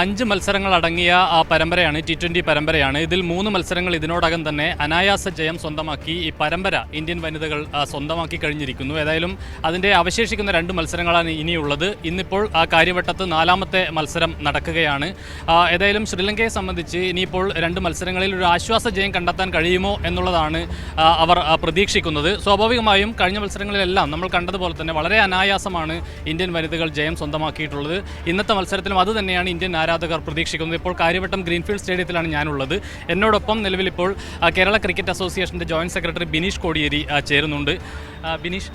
അഞ്ച് മത്സരങ്ങൾ അടങ്ങിയ ആ പരമ്പരയാണ് ടി ട്വന്റി പരമ്പരയാണ്. ഇതിൽ മൂന്ന് മത്സരങ്ങൾ ഇതിനോടകം തന്നെ അനായാസ ജയം സ്വന്തമാക്കി ഈ പരമ്പര ഇന്ത്യൻ വനിതകൾ സ്വന്തമാക്കി കഴിഞ്ഞിരിക്കുന്നു. ഏതായാലും അതിന്റെ അവശേഷിക്കുന്ന രണ്ട് മത്സരങ്ങളാണ് ഇനിയുള്ളത്. ഇന്നിപ്പോൾ ആ കാര്യവട്ടത്ത് നാലാമത്തെ മത്സരം നടക്കുകയാണ്. ഏതായാലും ശ്രീലങ്കയെ സംബന്ധിച്ച് ഇനിയിപ്പോൾ രണ്ട് മത്സരങ്ങളിൽ ഒരു ആശ്വാസ ജയം കണ്ടെത്താൻ കഴിയുമോ എന്നുള്ളതാണ് അവർ പ്രതീക്ഷിക്കുന്നത്. സ്വാഭാവികമായും കഴിഞ്ഞ മത്സരങ്ങളിലെല്ലാം നമ്മൾ കണ്ടതുപോലെ തന്നെ വളരെ അനായാസമാണ് ഇന്ത്യൻ വനിതകൾ ജയം സ്വന്തമാക്കിയിട്ടുള്ളത്. ഇന്നത്തെ മത്സരത്തിലും അതുതന്നെയാണ് ഇന്ത്യൻ ആരാധകർ പ്രതീക്ഷിക്കുന്നത്. ഇപ്പോൾ കാര്യവട്ടം ഗ്രീൻഫീൽഡ് സ്റ്റേഡിയത്തിലാണ് ഞാനുള്ളത്. എന്നോടൊപ്പം നിലവിൽ ഇപ്പോൾ കേരള ക്രിക്കറ്റ് അസോസിയേഷന്റെ ജോയിന്റ് സെക്രട്ടറി ബിനീഷ് കോടിയേരി ചേരുന്നുണ്ട്. ബിനീഷ്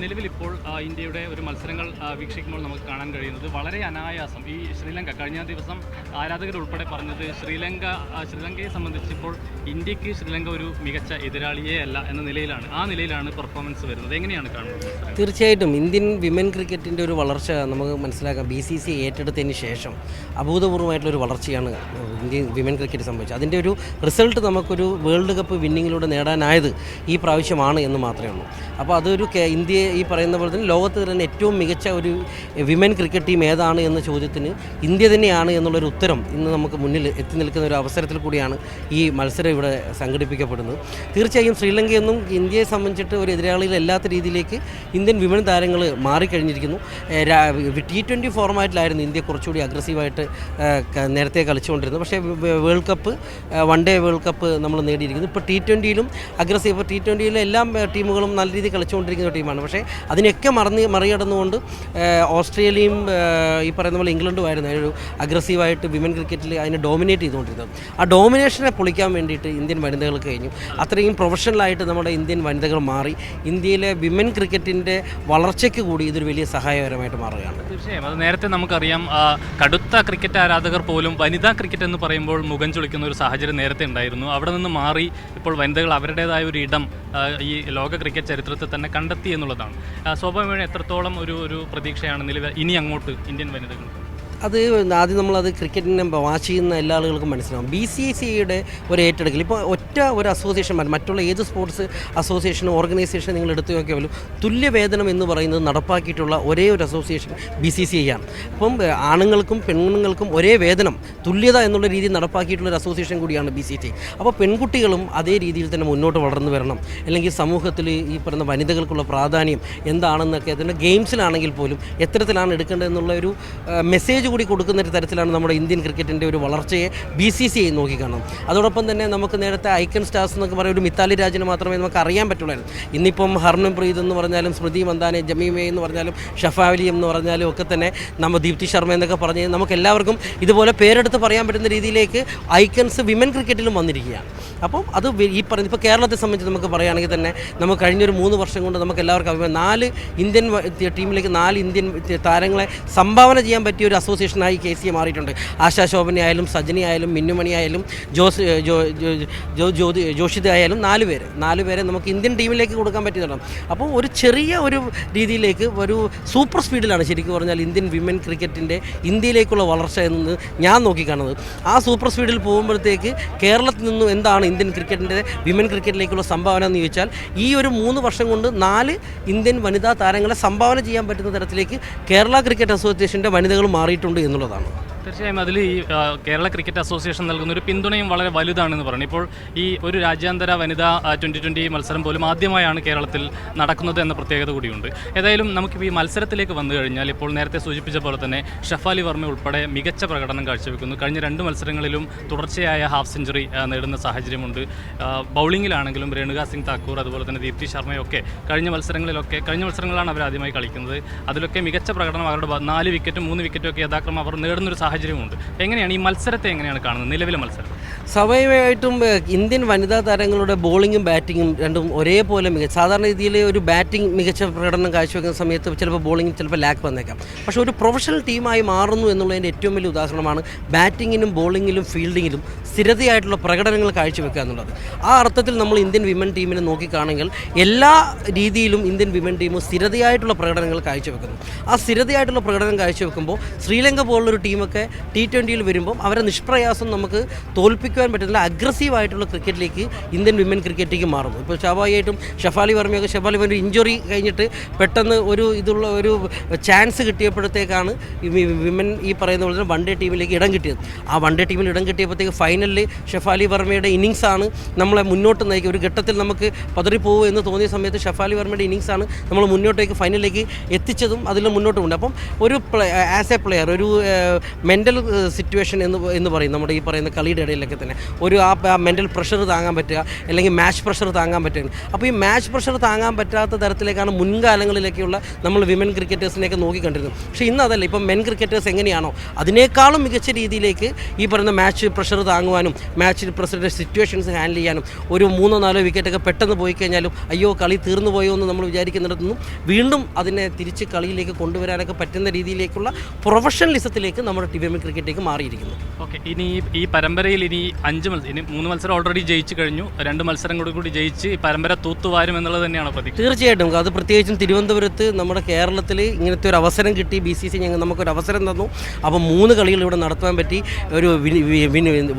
നിലവിൽ ഇപ്പോൾ ഇന്ത്യയുടെ ഒരു മത്സരങ്ങൾ വീക്ഷിക്കുമ്പോൾ നമുക്ക് കാണാൻ കഴിയുന്നത് വളരെ അനായാസം. ഈ ശ്രീലങ്ക കഴിഞ്ഞ ദിവസം ആരാധകർ ഉൾപ്പെടെ പറഞ്ഞത് ശ്രീലങ്ക ശ്രീലങ്കയെ സംബന്ധിച്ച് ഇപ്പോൾ ഇന്ത്യയ്ക്ക് ശ്രീലങ്ക ഒരു മികച്ച എതിരാളിയേ അല്ല എന്ന നിലയിലാണ്. ആ നിലയിലാണ് പെർഫോമൻസ് വരുന്നത്. എങ്ങനെയാണ് കാണുന്നത്? തീർച്ചയായിട്ടും. ഇന്ത്യൻ വിമൻ ക്രിക്കറ്റിന്റെ ഒരു വളർച്ച നമുക്ക് മനസ്സിലാക്കാം. ബി സി സി ഏറ്റെടുത്തതിന് ശേഷം. അഭൂതപൂർവമായിട്ടുള്ള ഒരു വളർച്ചയാണ് ഇന്ത്യൻ വിമൻ ക്രിക്കറ്റ് സംഭവിച്ചത് അതിന്റെ ഒരു റിസൾട്ട് നമുക്കൊരു വേൾഡ് കപ്പ് വിന്നിങ്ങിലൂടെ നേടാനായത് ഈ പ്രാവശ്യമാണ് എന്ന് മാത്രമേ ഉള്ളൂ. അപ്പോൾ അതൊരു ഇന്ത്യയെ ഈ പറയുന്ന പോലെ തന്നെ ലോകത്ത് തന്നെ ഏറ്റവും മികച്ച ഒരു വിമൻ ക്രിക്കറ്റ് ടീം ഏതാണ് എന്ന ചോദ്യത്തിന് ഇന്ത്യ തന്നെയാണ് എന്നുള്ളൊരു ഉത്തരം ഇന്ന് നമുക്ക് മുന്നിൽ എത്തി നിൽക്കുന്ന ഒരു അവസരത്തിൽ കൂടിയാണ് ഈ മത്സരം ഇവിടെ സംഘടിപ്പിക്കപ്പെടുന്നത്. തീർച്ചയായും ശ്രീലങ്കയൊന്നും ഇന്ത്യയെ സംബന്ധിച്ചിട്ട് ഒരു എതിരാളികളല്ലാത്ത രീതിയിലേക്ക് ഇന്ത്യൻ വിമൻ താരങ്ങൾ മാറിക്കഴിഞ്ഞിരിക്കുന്നു. ടി ട്വന്റി ഫോർമാറ്റിലായിരുന്നു ഇന്ത്യ കുറച്ചുകൂടി അഗ്രസീവായിട്ട് നേരത്തെ കളിച്ചുകൊണ്ടിരുന്നത്. പക്ഷേ world cup one day world cup നമ്മൾ നേടിയിരിക്കുന്നു. ഇപ്പോൾ ടി ട്വന്റിയിലും അഗ്രസീവ് ഇപ്പോൾ ടി ട്വന്റിയിലും എല്ലാ ടീമുകളും നല്ല രീതിയിൽ കളിച്ചുകൊണ്ടിരിക്കുന്ന ടീമാണ്. പക്ഷേ അതിനൊക്കെ മറന്ന് മറികടന്നുകൊണ്ട് ഓസ്ട്രേലിയയും ഈ പറയുന്ന പോലെ ഇംഗ്ലണ്ടും ആയിരുന്നു ഒരു അഗ്രസീവായിട്ട് വിമൻ ക്രിക്കറ്റിൽ അതിനെ ഡോമിനേറ്റ് ചെയ്തുകൊണ്ടിരുന്നത്. ആ ഡോമിനേഷനെ പൊളിക്കാൻ വേണ്ടിയിട്ട് ഇന്ത്യൻ വനിതകൾ കഴിഞ്ഞു. അത്രയും പ്രൊഫഷണലായിട്ട് നമ്മുടെ ഇന്ത്യൻ വനിതകൾ മാറി. ഇന്ത്യയിലെ വിമൻ ക്രിക്കറ്റിന്റെ വളർച്ചയ്ക്ക് കൂടി ഇതൊരു വലിയ സഹായകരമായിട്ട് മാറുകയാണ്. തീർച്ചയായും. അത് നേരത്തെ നമുക്കറിയാം കടുത്ത ക്രിക്കറ്റ് ആരാധകർ പോലും വനിതാ ക്രിക്കറ്റ് എന്ന് പറയുമ്പോൾ മുഖം ചുളിക്കുന്ന ഒരു സാഹചര്യം നേരത്തെ ഉണ്ടായിരുന്നു. അവിടെ നിന്ന് മാറി ഇപ്പോൾ വനിതകൾ അവരുടേതായ ഒരു ഇടം ഈ ലോക ക്രിക്കറ്റ് ചരിത്രത്തിൽ തന്നെ കണ്ടെത്തി എന്നുള്ളതാണ്. സ്വാഭാവികമായും എത്രത്തോളം ഒരു ഒരു പ്രതീക്ഷയാണ് നിലവിൽ ഇനി അങ്ങോട്ട് ഇന്ത്യൻ വനിതകൾ അത് ആദ്യം നമ്മളത് ക്രിക്കറ്റിനെ വാച്ച് ചെയ്യുന്ന എല്ലാ ആളുകൾക്കും മനസ്സിലാവും. ബി സി സിയുടെ ഒരു ഏറ്റെടുക്കൽ. ഇപ്പോൾ ഒറ്റ ഒരു അസോസിയേഷൻ മറ്റുള്ള ഏത് സ്പോർട്സ് അസോസിയേഷനും ഓർഗനൈസേഷൻ നിങ്ങൾ എടുത്തു നോക്കിയാലും തുല്യവേതനം എന്ന് പറയുന്നത് നടപ്പാക്കിയിട്ടുള്ള ഒരേ ഒരു association B C C I ആണ്. അപ്പം ആണുങ്ങൾക്കും പെണ്ണുങ്ങൾക്കും ഒരേ വേതനം തുല്യത എന്നുള്ള രീതിയിൽ നടപ്പാക്കിയിട്ടുള്ള ഒരു അസോസിയേഷൻ കൂടിയാണ് ബി സി ടി അപ്പോൾ പെൺകുട്ടികളും അതേ രീതിയിൽ തന്നെ മുന്നോട്ട് വളർന്നു വരണം. അല്ലെങ്കിൽ സമൂഹത്തിൽ ഈ പറയുന്ന വനിതകൾക്കുള്ള പ്രാധാന്യം എന്താണെന്നൊക്കെ അതിന്റെ ഗെയിംസിലാണെങ്കിൽ പോലും എത്തരത്തിലാണ് എടുക്കേണ്ടതെന്നുള്ള ഒരു മെസ്സേജ് കൂടി കൊടുക്കുന്ന ഒരു തരത്തിലാണ് നമ്മുടെ ഇന്ത്യൻ ക്രിക്കറ്റിന്റെ ഒരു വളർച്ചയെ ബി സി സി ഐ നോക്കിക്കാണും അതോടൊപ്പം തന്നെ നമുക്ക് നേരത്തെ ഐക്കൺ സ്റ്റാർസ് എന്നൊക്കെ പറയുന്ന ഒരു മിത്താലി രാജിനെ മാത്രമേ നമുക്ക് അറിയാൻ പറ്റുള്ളായിരുന്നു. ഇന്നിപ്പം ഹർമൻ പ്രീത് എന്ന് പറഞ്ഞാലും സ്മൃതി മന്ദാനെ ജമീമേ എന്ന് പറഞ്ഞാലും ഷഫാവലി എന്ന് പറഞ്ഞാലും ഒക്കെ തന്നെ നമ്മൾ ദീപ്തി ശർമ്മ എന്നൊക്കെ പറഞ്ഞ് നമുക്ക് എല്ലാവർക്കും ഇതുപോലെ പേരെടുത്ത് പറയാൻ പറ്റുന്ന രീതിയിലേക്ക് ഐക്കൺസ് വിമൻ ക്രിക്കറ്റിലും വന്നിരിക്കുകയാണ്. അപ്പം അത് ഈ പറഞ്ഞ ഇപ്പോൾ കേരളത്തെ സംബന്ധിച്ച് നമുക്ക് പറയുകയാണെങ്കിൽ തന്നെ നമുക്ക് കഴിഞ്ഞൊരു മൂന്ന് വർഷം കൊണ്ട് നമുക്ക് എല്ലാവർക്കും അഭിമാനം. നാല് ഇന്ത്യൻ ടീമിലേക്ക് നാല് ഇന്ത്യൻ താരങ്ങളെ സംഭാവന ചെയ്യാൻ പറ്റിയ ഒരു അസോസിയേഷനായി കെ സി മാറിയിട്ടുണ്ട്. ആശാ ശോഭന ആയാലും സജനി ആയാലും മിന്നുമണി ആയാലും ജോസ് ജോ ജ്യോതി ജോഷിത ആയാലും നാല് പേര്. നാല് പേരെ നമുക്ക് ഇന്ത്യൻ ടീമിലേക്ക് കൊടുക്കാൻ പറ്റിയതാണ്. അപ്പോൾ ഒരു ചെറിയ ഒരു രീതിയിലേക്ക് ഒരു സൂപ്പർ സ്പീഡിലാണ് ശരിക്കും പറഞ്ഞാൽ ഇന്ത്യൻ വിമൻ ക്രിക്കറ്റിന്റെ ഇന്ത്യയിലേക്കുള്ള വളർച്ച എന്ന് ഞാൻ നോക്കിക്കാണുന്നത്. ആ സൂപ്പർ സ്പീഡിൽ പോകുമ്പോഴത്തേക്ക് കേരളത്തിൽ നിന്നും എന്താണ് ഇന്ത്യൻ ക്രിക്കറ്റിന്റെ വിമൻ ക്രിക്കറ്റിലേക്കുള്ള സംഭാവന എന്ന് ചോദിച്ചാൽ ഈ ഒരു മൂന്ന് വർഷം കൊണ്ട് നാല് ഇന്ത്യൻ വനിതാ താരങ്ങളെ സംഭാവന ചെയ്യാൻ പറ്റുന്ന തരത്തിലേക്ക് കേരള ക്രിക്കറ്റ് അസോസിയേഷന്റെ വനിതകൾ മാറിയിട്ടുണ്ട് എന്നുള്ളതാണ്. തീർച്ചയായും അതിൽ ഈ കേരള ക്രിക്കറ്റ് അസോസിയേഷൻ നൽകുന്ന ഒരു പിന്തുണയും വളരെ വലുതാണെന്ന് പറഞ്ഞു. ഇപ്പോൾ ഈ ഒരു രാജ്യാന്തര വനിതാ ട്വന്റി ട്വന്റി മത്സരം പോലും ആദ്യമായാണ് കേരളത്തിൽ നടക്കുന്നത് എന്ന പ്രത്യേകത കൂടിയുണ്ട്. ഏതായാലും നമുക്കിപ്പോൾ ഈ മത്സരത്തിലേക്ക് വന്നു കഴിഞ്ഞാൽ ഇപ്പോൾ നേരത്തെ സൂചിപ്പിച്ച പോലെ തന്നെ ഷഫാലി വർമ്മ ഉൾപ്പെടെ മികച്ച പ്രകടനം കാഴ്ചവെക്കുന്നു. കഴിഞ്ഞ രണ്ട് മത്സരങ്ങളിലും തുടർച്ചയായ ഹാഫ് സെഞ്ചുറി നേടുന്ന സാഹചര്യമുണ്ട്. ബൗളിങ്ങിലാണെങ്കിലും രേണുക സിംഗ് താക്കൂർ അതുപോലെ തന്നെ ദീപ്തി ശർമ്മയൊക്കെ കഴിഞ്ഞ മത്സരങ്ങളിലൊക്കെ കഴിഞ്ഞ മത്സരങ്ങളാണ് അവർ ആദ്യമായി കളിക്കുന്നത്. അതിലൊക്കെ മികച്ച പ്രകടനം അവരുടെ നാല് വിക്കറ്റും മൂന്ന് വിക്കറ്റും ഒക്കെ യഥാക്രമം അവർ നേടുന്നൊരു സാഹചര്യമുണ്ട്. എങ്ങനെയാണ് ഈ മത്സരത്തെ എങ്ങനെയാണ് കാണുന്നത്? നിലവിലെ മത്സരം. സ്വാഭാവികമായിട്ടും ഇന്ത്യൻ വനിതാ താരങ്ങളുടെ ബോളിങ്ങും ബാറ്റിങ്ങും രണ്ടും ഒരേപോലെ മികച്ച സാധാരണ രീതിയിൽ ഒരു ബാറ്റിംഗ് മികച്ച പ്രകടനം കാഴ്ചവെക്കുന്ന സമയത്ത് ചിലപ്പോൾ ബോളിംഗ് ചിലപ്പോൾ ലാക്ക് വന്നേക്കാം. പക്ഷേ ഒരു പ്രൊഫഷണൽ ടീമായി മാറുന്നു എന്നുള്ളതിന്റെ ഏറ്റവും വലിയ ഉദാഹരണമാണ് ബാറ്റിങ്ങിനും ബോളിങ്ങിലും ഫീൽഡിങ്ങിലും സ്ഥിരതയായിട്ടുള്ള പ്രകടനങ്ങൾ കാഴ്ചവെക്കുക എന്നുള്ളത്. ആ അർത്ഥത്തിൽ നമ്മൾ ഇന്ത്യൻ വിമൻ ടീമിനെ നോക്കിക്കാണെങ്കിൽ എല്ലാ രീതിയിലും ഇന്ത്യൻ വിമൻ ടീം സ്ഥിരതയായിട്ടുള്ള പ്രകടനങ്ങൾ കാഴ്ചവെക്കുന്നു. ആ സ്ഥിരതയായിട്ടുള്ള പ്രകടനം കാഴ്ചവെക്കുമ്പോൾ ശ്രീലങ്ക പോലുള്ളൊരു ടീമൊക്കെ ടി ട്വന്റിയിൽ വരുമ്പോൾ അവരെ നിഷ്പ്രയാസം നമുക്ക് തോൽപ്പിക്കാൻ പ്രോത്സാഹിപ്പിക്കുവാൻ പറ്റുന്നില്ല അഗ്രസീവ് ആയിട്ടുള്ള ക്രിക്കറ്റിലേക്ക് ഇന്ത്യൻ വിമൻ ക്രിക്കറ്റിലേക്ക് മാറുന്നു. ഇപ്പോൾ സ്വാഭാവികമായിട്ടും ഷഫാലി വർമ്മയൊക്കെ ഷഫാലി വർമ്മ ഇഞ്ചുറി കഴിഞ്ഞിട്ട് പെട്ടെന്ന് ഒരു ഇതുള്ള ഒരു ചാൻസ് കിട്ടിയപ്പോഴത്തേക്കാണ് വിമൻ ഈ പറയുന്ന പോലെ വൺ ഡേ ടീമിലേക്ക് ഇടം കിട്ടിയത്. ആ വൺ ഡേ ടീമിൽ ഇടം കിട്ടിയപ്പോഴത്തേക്ക് ഫൈനലിൽ ഷഫാലി വർമ്മയുടെ ഇന്നിങ്സാണ് നമ്മളെ മുന്നോട്ട് നയിക്കുക. ഒരു ഘട്ടത്തിൽ നമുക്ക് പതറിപ്പോകും എന്ന് തോന്നിയ സമയത്ത് ഷഫാലി വർമ്മയുടെ ഇന്നിങ്സാണ് നമ്മൾ മുന്നോട്ടേക്ക് ഫൈനലിലേക്ക് എത്തിച്ചതും അതിൽ മുന്നോട്ട് കൊണ്ട് അപ്പം ഒരു ആസ് എ പ്ലെയർ ഒരു മെന്റൽ സിറ്റുവേഷൻ എന്ന് എന്ന് പറയും നമ്മുടെ ഈ പറയുന്ന കളിയുടെ ഇടയിലൊക്കെ തന്നെ. ഒരു ആ മെന്റൽ പ്രഷർ താങ്ങാൻ പറ്റുക അല്ലെങ്കിൽ മാച്ച് പ്രഷർ താങ്ങാൻ പറ്റുക അപ്പോൾ ഈ മാച്ച് പ്രഷർ താങ്ങാൻ പറ്റാത്ത തരത്തിലേക്കാണ് മുൻകാലങ്ങളിലേക്കുള്ള നമ്മൾ വിമൻ ക്രിക്കറ്റേഴ്സിനെയൊക്കെ നോക്കിക്കണ്ടിരുന്നത്. പക്ഷേ ഇന്ന് അതല്ല ഇപ്പം മെൻ ക്രിക്കറ്റേഴ്സ് എങ്ങനെയാണോ അതിനേക്കാളും മികച്ച രീതിയിലേക്ക് ഈ പറയുന്ന മാച്ച് പ്രഷർ താങ്ങുവാനും മാച്ച് പ്രഷറിന്റെ സിറ്റുവേഷൻസ് ഹാൻഡിൽ ചെയ്യാനും ഒരു മൂന്നോ നാലോ വിക്കറ്റൊക്കെ പെട്ടെന്ന് പോയി കഴിഞ്ഞാലും അയ്യോ കളി തീർന്നു പോയോ എന്ന് നമ്മൾ വിചാരിക്കുന്നിടത്തുനിന്നും വീണ്ടും അതിനെ തിരിച്ച് കളിയിലേക്ക് കൊണ്ടുവരാനൊക്കെ പറ്റുന്ന രീതിയിലേക്കുള്ള പ്രൊഫഷണലിസത്തിലേക്ക് നമ്മുടെ ടി വി എം മാറിയിരിക്കുന്നു. ഓക്കെ ഇനി ഈ പരമ്പരയിൽ ഇനി അഞ്ച് മത്സരം ഇനി മൂന്ന് മത്സരം ഓൾറെഡി ജയിച്ചു കഴിഞ്ഞു. രണ്ട് മത്സരം കൂടി കൂടി ജയിച്ച് ഈ പരമ്പര തൂത്തുവാരും എന്നുള്ളത് തന്നെയാണ് പ്രതീക്ഷ? തീർച്ചയായിട്ടും. അത് പ്രത്യേകിച്ചും തിരുവനന്തപുരത്ത് നമ്മുടെ കേരളത്തിൽ ഇങ്ങനത്തെ ഒരു അവസരം കിട്ടി. ബി സി സി ഞങ്ങൾ നമുക്കൊരു അവസരം തന്നു. അപ്പോൾ മൂന്ന് കളികൾ ഇവിടെ നടത്താൻ പറ്റി. ഒരു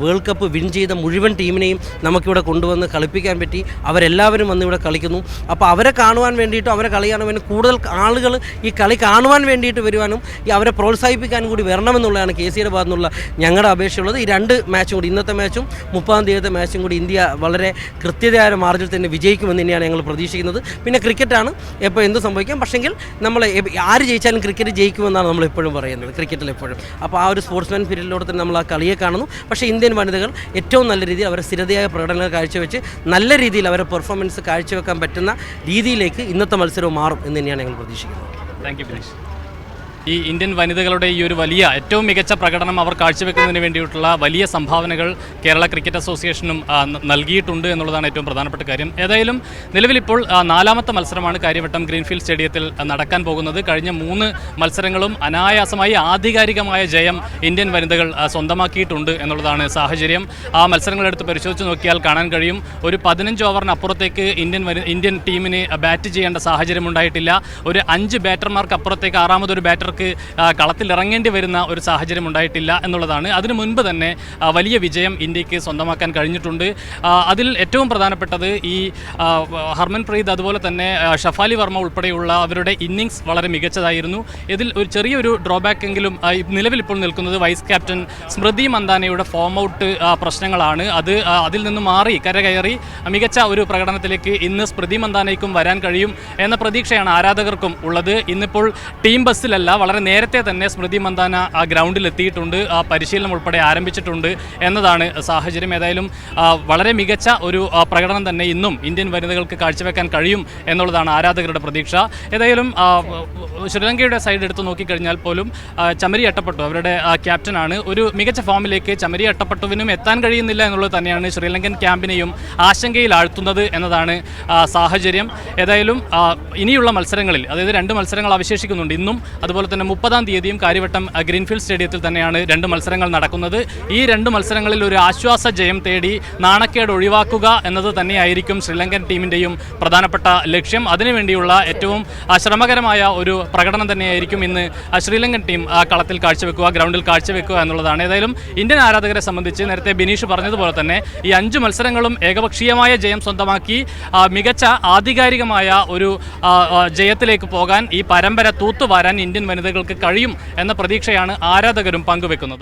വേൾഡ് കപ്പ് വിൻ ചെയ്ത മുഴുവൻ ടീമിനെയും നമുക്കിവിടെ കൊണ്ടുവന്ന് കളിപ്പിക്കാൻ പറ്റി. അവരെല്ലാവരും വന്ന് ഇവിടെ കളിക്കുന്നു. അപ്പോൾ അവരെ കാണുവാൻ വേണ്ടിയിട്ടും അവരെ കളി കാണുവാൻ കൂടുതൽ ആളുകൾ ഈ കളി കാണുവാൻ വേണ്ടിയിട്ട് വരുവാനും അവരെ പ്രോത്സാഹിപ്പിക്കാനും കൂടി വരണമെന്നുള്ളതാണ് കെ സിയുടെ ഭാഗത്തുനിന്നുള്ള ഞങ്ങളുടെ അപേക്ഷയുള്ളത്. ഈ രണ്ട് മാച്ചും കൂടി ഇന്നത്തെ മാച്ചും മുപ്പതാം തീയതിയത്തെ മാച്ചും കൂടി ഇന്ത്യ വളരെ കൃത്യതയായ മാർജിൽ തന്നെ വിജയിക്കുമെന്ന് തന്നെയാണ് ഞങ്ങൾ പ്രതീക്ഷിക്കുന്നത്. പിന്നെ ക്രിക്കറ്റാണ് എപ്പോൾ എന്ത് സംഭവിക്കാം? പക്ഷെങ്കിൽ നമ്മൾ ആര് ജയിച്ചാലും ക്രിക്കറ്റ് ജയിക്കുമെന്നാണ് നമ്മൾ എപ്പോഴും പറയുന്നത്. ക്രിക്കറ്റിൽ എപ്പോഴും. അപ്പോൾ ആ ഒരു സ്പോർട്സ്മാൻ പീരീഡിലൂടെ തന്നെ നമ്മൾ ആ കളിയെ കാണുന്നു. പക്ഷേ ഇന്ത്യൻ വനിതകൾ ഏറ്റവും നല്ല രീതിയിൽ അവരെ സ്ഥിരതയായ പ്രകടനങ്ങൾ കാഴ്ചവെച്ച് നല്ല രീതിയിൽ അവരെ പെർഫോമൻസ് കാഴ്ചവെക്കാൻ പറ്റുന്ന രീതിയിലേക്ക് ഇന്നത്തെ മത്സരവും മാറും എന്ന് തന്നെയാണ് ഞങ്ങൾ പ്രതീക്ഷിക്കുന്നത്. താങ്ക് യു ഈ ഇന്ത്യൻ വനിതകളുടെ ഈ ഒരു വലിയ ഏറ്റവും മികച്ച പ്രകടനം അവർ കാഴ്ചവെക്കുന്നതിന് വേണ്ടിയിട്ടുള്ള വലിയ സംഭാവനകൾ കേരള ക്രിക്കറ്റ് അസോസിയേഷനും നൽകിയിട്ടുണ്ട് എന്നുള്ളതാണ് ഏറ്റവും പ്രധാനപ്പെട്ട കാര്യം. ഏതായാലും നിലവിലിപ്പോൾ നാലാമത്തെ മത്സരമാണ് കാര്യവട്ടം ഗ്രീൻഫീൽഡ് സ്റ്റേഡിയത്തിൽ നടക്കാൻ പോകുന്നത്. കഴിഞ്ഞ മൂന്ന് മത്സരങ്ങളും അനായാസമായി ആധികാരികമായ ജയം ഇന്ത്യൻ വനിതകൾ സ്വന്തമാക്കിയിട്ടുണ്ട് എന്നുള്ളതാണ് സാഹചര്യം. ആ മത്സരങ്ങളെടുത്ത് പരിശോധിച്ച് നോക്കിയാൽ കാണാൻ കഴിയും. ഒരു പതിനഞ്ച് ഓവറിനപ്പുറത്തേക്ക് ഇന്ത്യൻ ഇന്ത്യൻ ടീമിന് ബാറ്റ് ചെയ്യേണ്ട സാഹചര്യം ഉണ്ടായിട്ടില്ല ഒരു അഞ്ച് ബാറ്റർമാർക്ക് അപ്പുറത്തേക്ക് ആറാമതൊരു ബാറ്റർക്ക് ആ, കളത്തിലിറങ്ങേണ്ടി വരുന്ന ഒരു സാഹചര്യം ഉണ്ടായിട്ടില്ല എന്നുള്ളതാണ്. അതിനു മുൻപ് തന്നെ വലിയ വിജയം ഇന്ത്യയ്ക്ക് സ്വന്തമാക്കാൻ കഴിഞ്ഞിട്ടുണ്ട്. അതിൽ ഏറ്റവും പ്രധാനപ്പെട്ടത് ഈ ഹർമൻ ഹർമൻപ്രീത് അതുപോലെ തന്നെ ഷഫാലി വർമ്മ ഉൾപ്പെടെയുള്ള അവരുടെ ഇന്നിങ്സ് വളരെ മികച്ചതായിരുന്നു. ഇതിൽ ഒരു ചെറിയൊരു ഡ്രോബാക്ക് എങ്കിലും നിലവിൽ ഇപ്പോൾ നിൽക്കുന്നത് വൈസ് ക്യാപ്റ്റൻ സ്മൃതി മന്ദാനയുടെ ഫോം ഔട്ട് പ്രശ്നങ്ങളാണ്. അത് അതിൽ നിന്ന് മാറി കരകയറി മികച്ച ഒരു പ്രകടനത്തിലേക്ക് ഇന്ന് സ്മൃതി മന്ദാനയ്ക്കും വരാൻ കഴിയും എന്ന പ്രതീക്ഷയാണ് ആരാധകർക്കും ഉള്ളത്. ഇന്നിപ്പോൾ ടീം ബസ്സിലല്ല വളരെ നേരത്തെ തന്നെ സ്മൃതി മന്ദാന ആ ഗ്രൗണ്ടിൽ എത്തിയിട്ടുണ്ട് ആ പരിശീലനം ഉൾപ്പെടെ ആരംഭിച്ചിട്ടുണ്ട് എന്നതാണ് സാഹചര്യം. ഏതായാലും വളരെ മികച്ച ഒരു പ്രകടനം തന്നെ ഇന്നും ഇന്ത്യൻ വനിതകൾക്ക് കാഴ്ചവെക്കാൻ കഴിയും എന്നുള്ളതാണ് ആരാധകരുടെ പ്രതീക്ഷ. ഏതായാലും ശ്രീലങ്കയുടെ സൈഡ് എടുത്ത് നോക്കിക്കഴിഞ്ഞാൽ പോലും ചമരി അട്ടപ്പെട്ടു. അവരുടെ ക്യാപ്റ്റനാണ്. ഒരു മികച്ച ഫോമിലേക്ക് ചമരി അട്ടപ്പെട്ടുവിനും എത്താൻ കഴിയുന്നില്ല എന്നുള്ളത് തന്നെയാണ് ശ്രീലങ്കൻ ക്യാമ്പിനെയും ആശങ്കയിൽ ആഴ്ത്തുന്നത് എന്നതാണ് സാഹചര്യം. ഏതായാലും ഇനിയുള്ള മത്സരങ്ങളിൽ അതായത് രണ്ട് മത്സരങ്ങൾ അവശേഷിക്കുന്നുണ്ട് ഇന്നും അതുപോലെ തന്നെ മുപ്പതാം തീയതിയും കാര്യവട്ടം ഗ്രീൻഫീൽഡ് സ്റ്റേഡിയത്തിൽ തന്നെയാണ് രണ്ട് മത്സരങ്ങൾ നടക്കുന്നത്. ഈ രണ്ട് മത്സരങ്ങളിൽ ഒരു ആശ്വാസ ജയം തേടി നാണക്കേട് ഒഴിവാക്കുക എന്നത് തന്നെയായിരിക്കും ശ്രീലങ്കൻ ടീമിന്റെയും പ്രധാനപ്പെട്ട ലക്ഷ്യം. അതിനുവേണ്ടിയുള്ള ഏറ്റവും ശ്രമകരമായ ഒരു പ്രകടനം തന്നെയായിരിക്കും ഇന്ന് ശ്രീലങ്കൻ ടീം കളത്തിൽ കാഴ്ചവെക്കുക ഗ്രൗണ്ടിൽ കാഴ്ചവെക്കുക എന്നുള്ളതാണ്. ഏതായാലും ഇന്ത്യൻ ആരാധകരെ സംബന്ധിച്ച് നേരത്തെ ബിനീഷ് പറഞ്ഞതുപോലെ തന്നെ ഈ അഞ്ച് മത്സരങ്ങളും ഏകപക്ഷീയമായ ജയം സ്വന്തമാക്കി മികച്ച ആധികാരികമായ ഒരു ജയത്തിലേക്ക് പോകാൻ ഈ പരമ്പര തൂത്തുവാരാൻ ഇന്ത്യൻ വനിതകൾക്ക് കഴിയും എന്ന പ്രതീക്ഷയാണ് ആരാധകരും പങ്കുവെക്കുന്നത്.